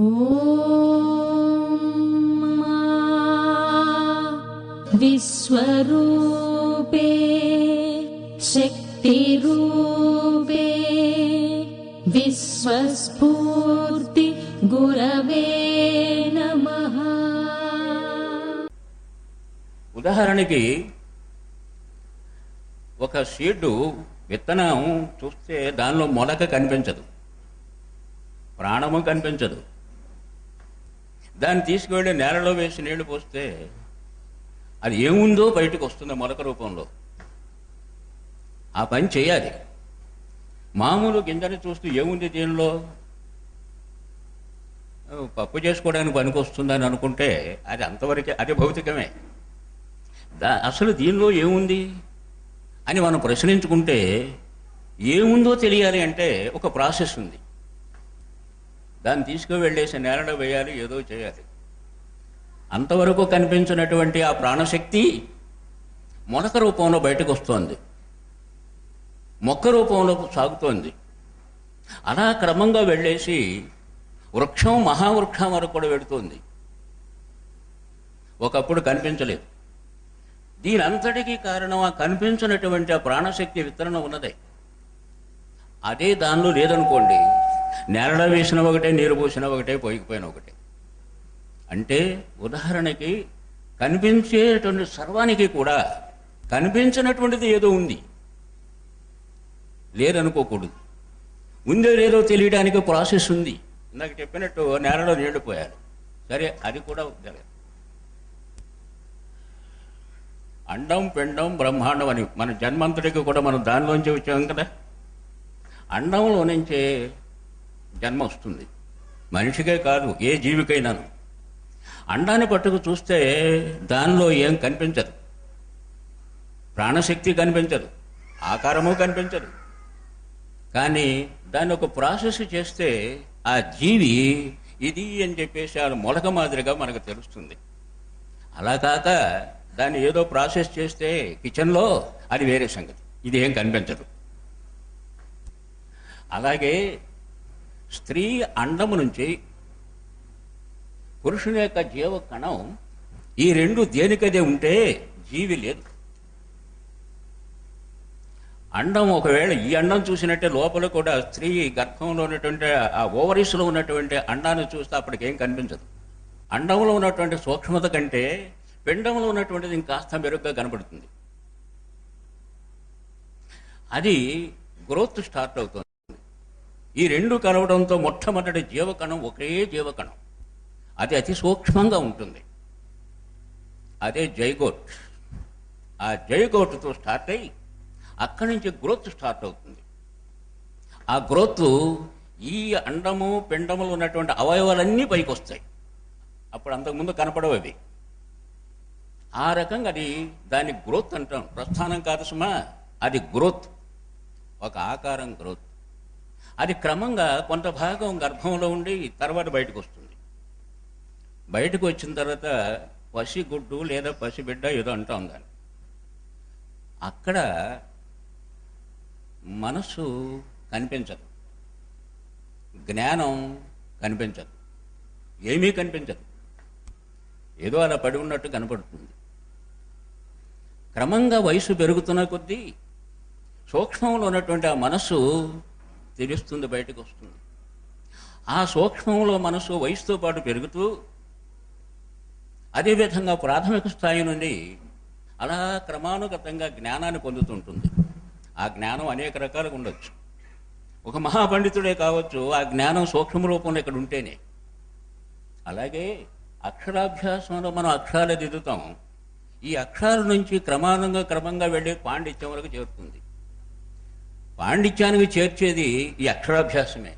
ॐ विश्वरूपे शक्तिरूपे विश्वस्फूर्ति गुरवे नमः ఉదాహరణకి ఒక సీడు విత్తనం చూస్తే దానిలో మొలక కనిపించదు ప్రాణము కనిపించదు దాన్ని తీసుకువెళ్ళి నేలలో వేసి నీళ్ళు పోస్తే అది ఏముందో బయటకు వస్తుంది మొలక రూపంలో. ఆ పని చేయాలి. మామూలు గింజని చూస్తూ ఏముంది దీనిలో? పప్పు చేసుకోవడానికి పనికి వస్తుందని అనుకుంటే అది అంతవరకే అది భౌతికమే. దా అసలు దీనిలో ఏముంది? అని మనం ప్రశ్నించుకుంటే ఏముందో తెలియాలి అంటే ఒక ప్రాసెస్ ఉంది. దాన్ని తీసుకువెళ్ళేసి నేలలో వేయాలి ఏదో చేయాలి. అంతవరకు కనిపించినటువంటి ఆ ప్రాణశక్తి మొలక రూపంలో బయటకు వస్తోంది. మొక్క రూపంలో సాగుతోంది. అలా క్రమంగా వెళ్ళేసి వృక్షం మహావృక్షం వరకు కూడా వెడుతోంది ఒకప్పుడు కనిపించలేదు. దీని అంతటికీ కారణం ఆ కనిపించినటువంటి ఆ ప్రాణశక్తి విత్తనం ఉన్నదే. అదే దానిలో లేదనుకోండి నేలలో వేసిన ఒకటే నీరు పోసిన ఒకటే పోయిపోయిన ఒకటే. అంటే ఉదాహరణకి కనిపించేటువంటి సర్వానికి కూడా కనిపించినటువంటిది ఏదో ఉంది. లేదనుకోకూడదు. ఉందో లేదో తెలియడానికి ప్రాసెస్ ఉంది. ఇందాక చెప్పినట్టు నేలలో నీళ్ళు సరే అది కూడా జరగదు అండం పిండం బ్రహ్మాండం అని మన జన్మంతటికి కూడా మనం దానిలోంచి వచ్చాం కదా. అండంలో నుంచే జన్మ వస్తుంది. మనిషికే కాదు ఏ జీవికైనాను. అండాన్ని పట్టుకు చూస్తే దానిలో ఏం కనిపించదు. ప్రాణశక్తి కనిపించదు ఆకారము కనిపించదు. కానీ దాన్ని ఒక ప్రాసెస్ చేస్తే ఆ జీవి ఇది అని చెప్పేసి ఆ మొలక మాదిరిగా మనకు తెలుస్తుంది. అలా కాక దాన్ని ఏదో ప్రాసెస్ చేస్తే కిచెన్లో అది వేరే సంగతి. ఇది ఏం కనిపించదు. అలాగే స్త్రీ అండము నుంచి పురుషుని యొక్క జీవ కణం ఈ రెండు దేనికదే ఉంటే జీవి లేదు. అండం ఒకవేళ ఈ అండం చూసినట్టే లోపల కూడా స్త్రీ గర్భంలో ఉన్నటువంటి ఆ ఓవరీస్లో ఉన్నటువంటి అండాన్ని చూస్తే అప్పటికేం కనిపించదు. అండంలో ఉన్నటువంటి సూక్ష్మత కంటే పిండంలో ఉన్నటువంటిది ఇంకాస్త మెరుగ్గా కనబడుతుంది. అది గ్రోత్ స్టార్ట్ అవుతుంది. ఈ రెండు కలవడంతో మొట్టమొదటి జీవకణం ఒకే జీవకణం. అది అతి సూక్ష్మంగా ఉంటుంది. అదే జైగోట్. ఆ జైగోట్తో స్టార్ట్ అయ్యి అక్కడి నుంచి గ్రోత్ స్టార్ట్ అవుతుంది. ఆ గ్రోత్ ఈ అండము పిండములు ఉన్నటువంటి అవయవాలన్నీ పైకి వస్తాయి అప్పుడు అంతకుముందు కనపడవు అవి. ఆ రకంగా అది దాని గ్రోత్ అంటాం. ప్రస్థానం కాదు సుమా అది గ్రోత్. ఒక ఆకారం గ్రోత్. అది క్రమంగా కొంత భాగం గర్భంలో ఉండి తర్వాత బయటకు వస్తుంది. బయటకు వచ్చిన తర్వాత పసిగుడ్డు లేదా పసిబిడ్డ ఏదో అంటాం దాన్ని అక్కడ మనసు కనిపించదు. జ్ఞానం కనిపించదు. ఏమీ కనిపించదు. ఏదో అలా పడి ఉన్నట్టు కనపడుతుంది. క్రమంగా వయసు పెరుగుతున్న కొద్దీ సూక్ష్మంలో ఉన్నటువంటి ఆ మనస్సు తెలుస్తుంది బయటకు వస్తుంది ఆ సూక్ష్మంలో మనసు వయసుతో పాటు పెరుగుతూ అదేవిధంగా ప్రాథమిక స్థాయి నుండి అలా క్రమానుగతంగా జ్ఞానాన్ని పొందుతుంటుంది. ఆ జ్ఞానం అనేక రకాలుగా ఉండొచ్చు. ఒక మహాపండితుడే కావచ్చు ఆ జ్ఞానం సూక్ష్మ రూపంలో ఇక్కడ ఉంటేనే. అలాగే అక్షరాభ్యాసంలో మనం అక్షరాలు దిద్దుతాం ఈ అక్షరాల నుంచి క్రమానుగా క్రమంగా వెళ్ళి పాండిత్యం వరకు చేరుతుంది. పాండిత్యానికి చేర్చేది ఈ అక్షరాభ్యాసమే.